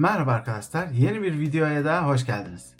Merhaba arkadaşlar, yeni bir videoya daha hoş geldiniz.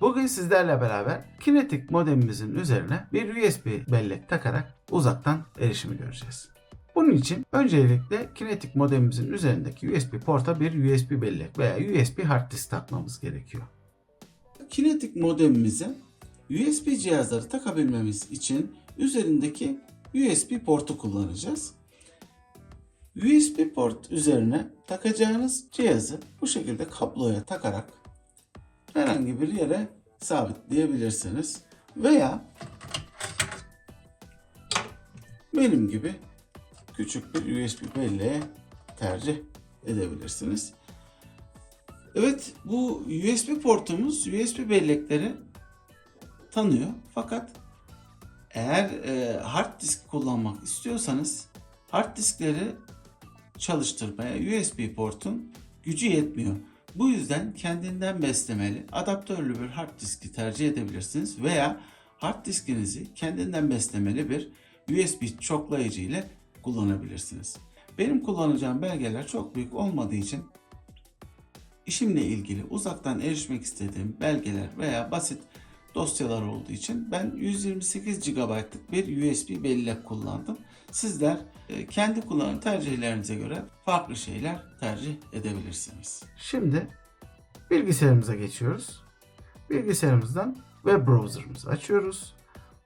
Bugün sizlerle beraber kinetik modemimizin üzerine bir USB bellek takarak uzaktan erişimi göreceğiz. Bunun için öncelikle kinetik modemimizin üzerindeki USB porta bir USB bellek veya USB hard disk takmamız gerekiyor. Kinetik modemimize USB cihazları takabilmemiz için üzerindeki USB portu kullanacağız. USB port üzerine takacağınız cihazı bu şekilde kabloya takarak herhangi bir yere sabitleyebilirsiniz. Veya benim gibi küçük bir USB belleğe tercih edebilirsiniz. Evet bu USB portumuz USB bellekleri tanıyor. Fakat eğer e, hard disk kullanmak istiyorsanız hard diskleri çalıştırmaya USB portun gücü yetmiyor. Bu yüzden kendinden beslemeli adaptörlü bir hard diski tercih edebilirsiniz veya hard diskinizi kendinden beslemeli bir USB çoklayıcı ile kullanabilirsiniz. Benim kullanacağım belgeler çok büyük olmadığı için işimle ilgili uzaktan erişmek istediğim belgeler veya basit dosyalar olduğu için ben 128 GB'lık bir USB bellek kullandım. Sizler e, kendi kullanım tercihlerinize göre farklı şeyler tercih edebilirsiniz. Şimdi bilgisayarımıza geçiyoruz. Bilgisayarımızdan web browser'ımızı açıyoruz.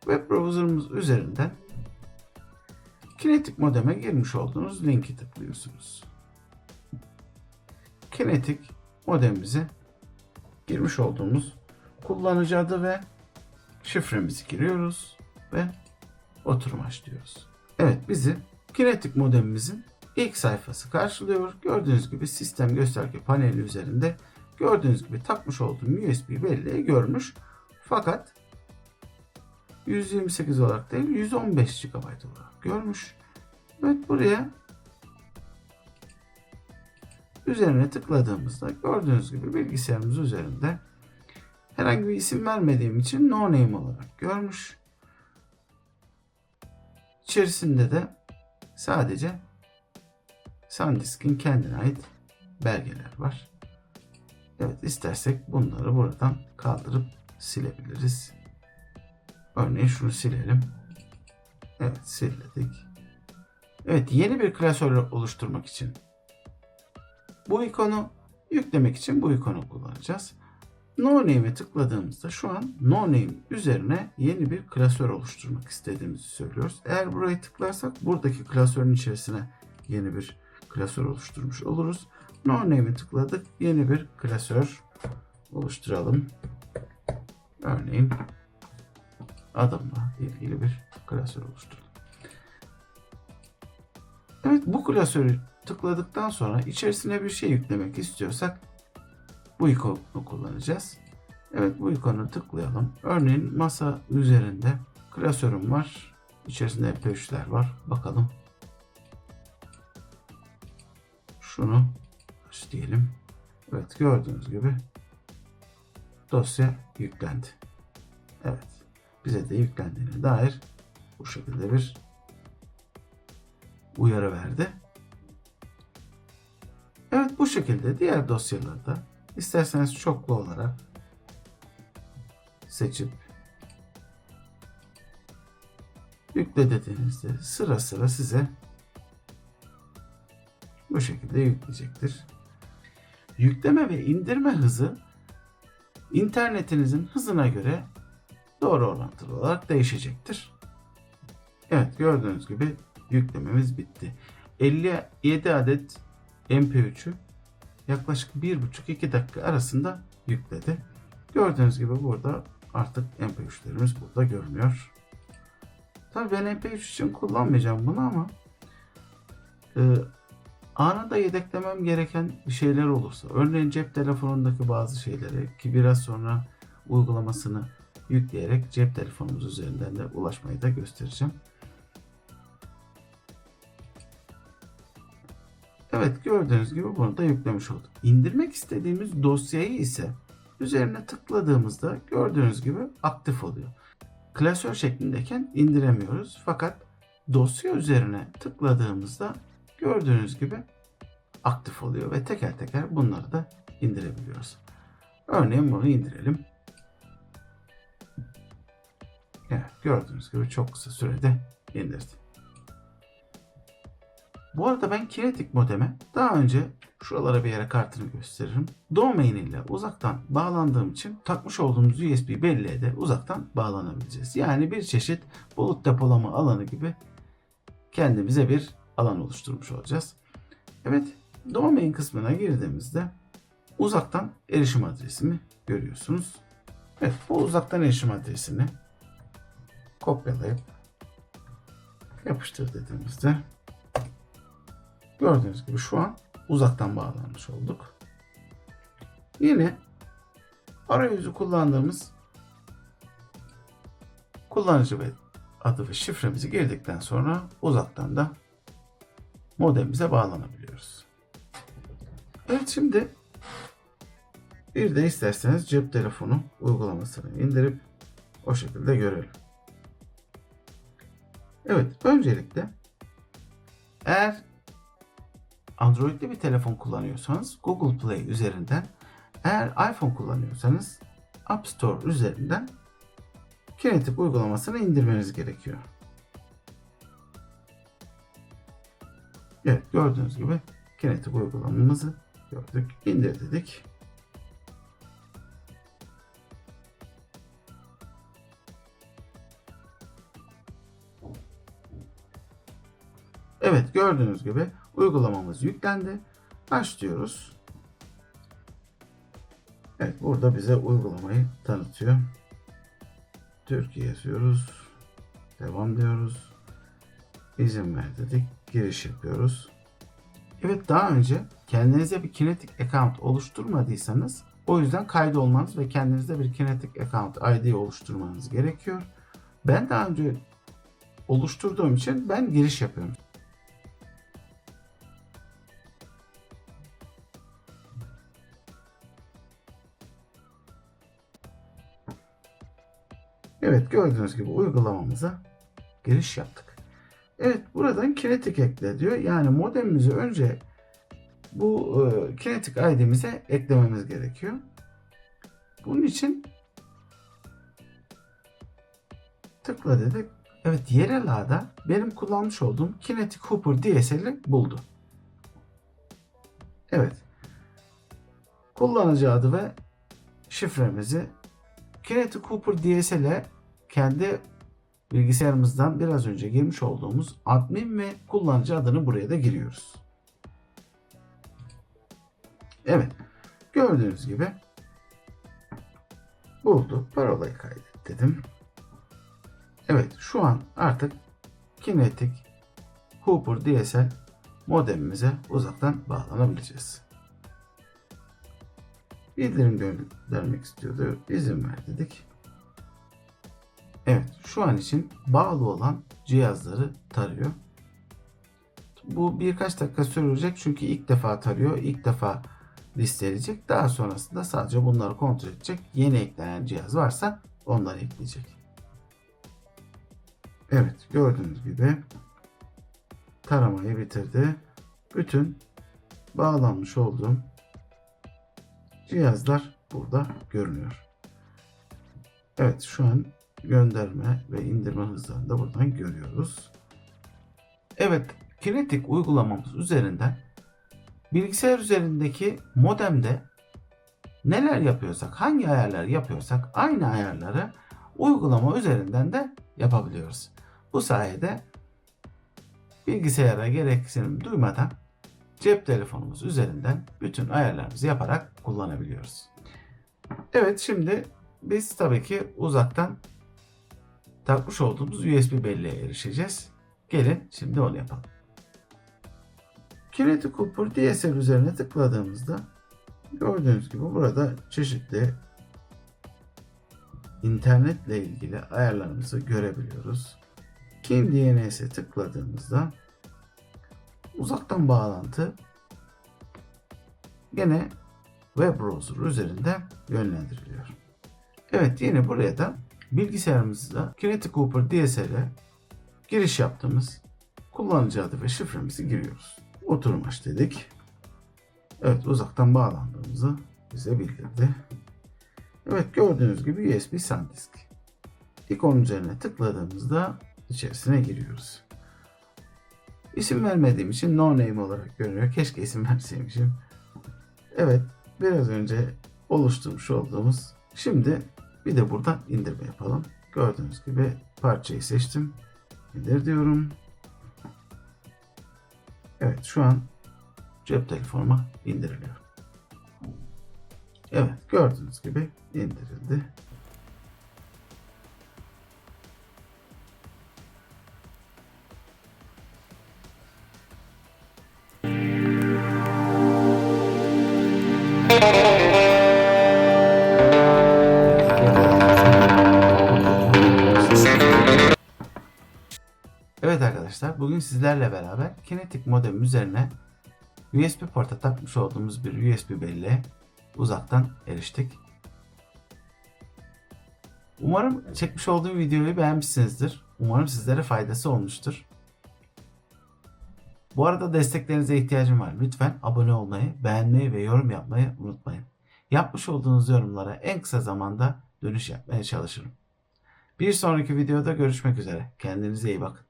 Web browser'ımız üzerinden Kinetic modeme girmiş olduğunuz linki tıklıyorsunuz. Kinetic modemimize girmiş olduğumuz kullanıcı adı ve şifremizi giriyoruz ve oturum açlıyoruz. Evet bizi Kinetic modemimizin ilk sayfası karşılıyor. Gördüğünüz gibi sistem gösterge paneli üzerinde gördüğünüz gibi takmış olduğum USB belleği görmüş. Fakat 128 olarak değil 115 GB olarak görmüş. Evet buraya üzerine tıkladığımızda gördüğünüz gibi bilgisayarımız üzerinde herhangi bir isim vermediğim için no name olarak görmüş. İçerisinde de sadece SanDisk'in kendine ait belgeler var. Evet istersek bunları buradan kaldırıp silebiliriz. Örneğin şunu silelim. Evet sildik. Evet yeni bir klasör oluşturmak için bu ikonu yüklemek için bu ikonu kullanacağız. No Name'e tıkladığımızda şu an No Name üzerine yeni bir klasör oluşturmak istediğimizi söylüyoruz. Eğer burayı tıklarsak buradaki klasörün içerisine yeni bir klasör oluşturmuş oluruz. No Name'e tıkladık. Yeni bir klasör oluşturalım. Örneğin adımla ilgili bir klasör oluşturalım. Evet bu klasörü tıkladıktan sonra içerisine bir şey yüklemek istiyorsak bu ikonu kullanacağız. Evet bu ikonu tıklayalım. Örneğin masa üzerinde klasörüm var. İçerisinde MP3'ler var. Bakalım. Şunu aç diyelim. Evet gördüğünüz gibi dosya yüklendi. Evet bize de yüklendiğine dair bu şekilde bir uyarı verdi. Evet bu şekilde diğer dosyalarda isterseniz çoklu olarak seçip yükle dediğinizde sıra sıra size bu şekilde yükleyecektir. Yükleme ve indirme hızı internetinizin hızına göre doğru orantılı olarak değişecektir. Evet gördüğünüz gibi yüklememiz bitti. 57 adet MP3'ü yaklaşık 1,5-2 dakika arasında yükledi. Gördüğünüz gibi burada artık MP3'lerimiz burada görünüyor. Tabii ben MP3 için kullanmayacağım bunu ama e, anında yedeklemem gereken bir şeyler olursa örneğin cep telefonundaki bazı şeyleri ki biraz sonra uygulamasını yükleyerek cep telefonumuz üzerinden de ulaşmayı da göstereceğim. Evet gördüğünüz gibi bunu da yüklemiş olduk. İndirmek istediğimiz dosyayı ise üzerine tıkladığımızda gördüğünüz gibi aktif oluyor. Klasör şeklindeyken indiremiyoruz fakat dosya üzerine tıkladığımızda gördüğünüz gibi aktif oluyor ve teker teker bunları da indirebiliyoruz. Örneğin bunu indirelim. Evet, gördüğünüz gibi çok kısa sürede indirdim. Bu arada ben kinetik modeme daha önce şuralara bir yere kartını gösteririm. Domain ile uzaktan bağlandığım için takmış olduğumuz USB belleğe de uzaktan bağlanabileceğiz. Yani bir çeşit bulut depolama alanı gibi kendimize bir alan oluşturmuş olacağız. Evet, domain kısmına girdiğimizde uzaktan erişim adresimi görüyorsunuz. Evet, bu uzaktan erişim adresini kopyalayıp yapıştır dediğimizde gördüğünüz gibi şu an uzaktan bağlanmış olduk. Yine arayüzü kullandığımız kullanıcı ve adı ve şifremizi girdikten sonra uzaktan da modemimize bağlanabiliyoruz. Evet şimdi bir de isterseniz cep telefonu uygulamasını indirip o şekilde görelim. Evet öncelikle eğer Android'li bir telefon kullanıyorsanız Google Play üzerinden eğer iPhone kullanıyorsanız App Store üzerinden Kinetic uygulamasını indirmeniz gerekiyor. Evet gördüğünüz gibi Kinetic uygulamamızı gördük. İndir dedik. Evet gördüğünüz gibi uygulamamız yüklendi. Başlıyoruz. Evet burada bize uygulamayı tanıtıyor. Türkiye yazıyoruz. Devam diyoruz. İzin ver dedik. Giriş yapıyoruz. Evet daha önce kendinize bir Kinetic account oluşturmadıysanız o yüzden kaydolmanız ve kendinize bir Kinetic account ID oluşturmanız gerekiyor. Ben daha önce oluşturduğum için ben giriş yapıyorum. Gördüğünüz gibi uygulamamıza giriş yaptık. Evet buradan Kinetic ekle diyor. Yani modemimizi önce bu e, Kinetic ID'mize eklememiz gerekiyor. Bunun için tıkla dedik. Evet yerel ağda benim kullanmış olduğum Kinetic Hooper DSL'i buldu. Evet. Kullanıcı adı ve şifremizi Kinetic Cooper DSL'e kendi bilgisayarımızdan biraz önce girmiş olduğumuz admin ve kullanıcı adını buraya da giriyoruz. Evet. Gördüğünüz gibi buldu. Parolayı kaydet dedim. Evet şu an artık Kinetic Cooper DSL modemimize uzaktan bağlanabileceğiz. Bildirim göndermek istiyordu. İzin ver dedik. Evet şu an için bağlı olan cihazları tarıyor. Bu birkaç dakika sürecek çünkü ilk defa tarıyor. ilk defa listeleyecek. Daha sonrasında sadece bunları kontrol edecek. Yeni eklenen cihaz varsa onları ekleyecek. Evet gördüğünüz gibi taramayı bitirdi. Bütün bağlanmış olduğum cihazlar burada görünüyor. Evet şu an gönderme ve indirme hızlarını da buradan görüyoruz. Evet Kinetic uygulamamız üzerinden bilgisayar üzerindeki modemde neler yapıyorsak, hangi ayarlar yapıyorsak aynı ayarları uygulama üzerinden de yapabiliyoruz. Bu sayede bilgisayara gereksinim duymadan cep telefonumuz üzerinden bütün ayarlarımızı yaparak kullanabiliyoruz. Evet şimdi biz tabii ki uzaktan takmış olduğumuz USB belleğe erişeceğiz. Gelin şimdi onu yapalım. Kinetic Cooper DSL üzerine tıkladığımızda gördüğünüz gibi burada çeşitli internetle ilgili ayarlarımızı görebiliyoruz. Kim DNS'e tıkladığımızda uzaktan bağlantı gene web browser üzerinde yönlendiriliyor. Evet yine buraya da bilgisayarımızda Kinetic Cooper DSL'e giriş yaptığımız kullanıcı adı ve şifremizi giriyoruz. Oturum aç dedik. Evet uzaktan bağlandığımızı bize bildirdi. Evet gördüğünüz gibi USB SanDisk. İkon üzerine tıkladığımızda içerisine giriyoruz. İsim vermediğim için no name olarak görünüyor. Keşke isim verseymişim. Evet biraz önce oluşturmuş olduğumuz şimdi bir de buradan indirme yapalım. Gördüğünüz gibi parçayı seçtim. İndir diyorum. Evet şu an cep telefonuma indiriliyor. Evet gördüğünüz gibi indirildi. Arkadaşlar bugün sizlerle beraber kinetik modem üzerine USB porta takmış olduğumuz bir USB belleğe uzaktan eriştik. Umarım çekmiş olduğum videoyu beğenmişsinizdir. Umarım sizlere faydası olmuştur. Bu arada desteklerinize ihtiyacım var. Lütfen abone olmayı, beğenmeyi ve yorum yapmayı unutmayın. Yapmış olduğunuz yorumlara en kısa zamanda dönüş yapmaya çalışırım. Bir sonraki videoda görüşmek üzere. Kendinize iyi bakın.